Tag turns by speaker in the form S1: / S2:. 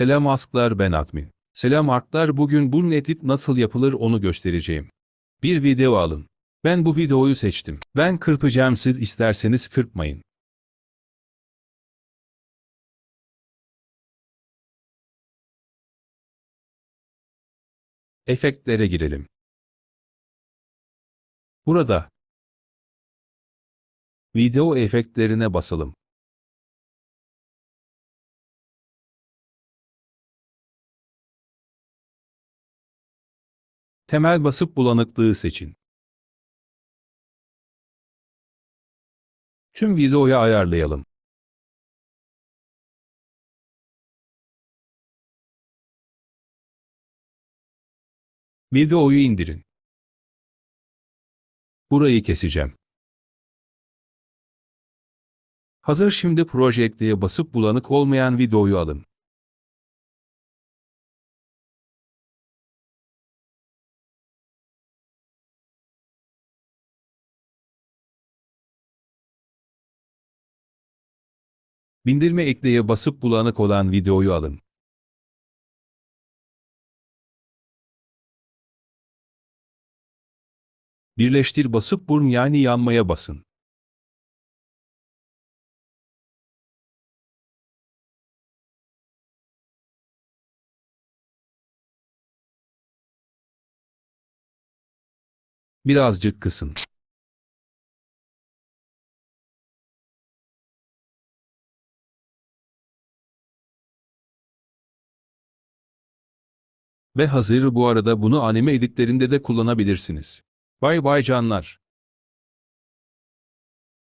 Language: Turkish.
S1: Selam asklar ben admin. Selam arklar bugün bu edit nasıl yapılır onu göstereceğim. Bir video alın. Ben bu videoyu seçtim. Ben kırpacağım siz isterseniz kırpmayın. Efektlere girelim. Burada video efektlerine basalım. Temel basıp bulanıklığı seçin. Tüm videoyu ayarlayalım. Videoyu indirin. Burayı keseceğim. Hazır şimdi projekteye basıp bulanık olmayan videoyu alın. Bindirme ekleye basıp bulanık olan videoyu alın. Birleştir basıp burn yani yanmaya basın. Birazcık kısın. Ve hazır bu arada bunu anime editlerinde de kullanabilirsiniz. Bay bay canlar.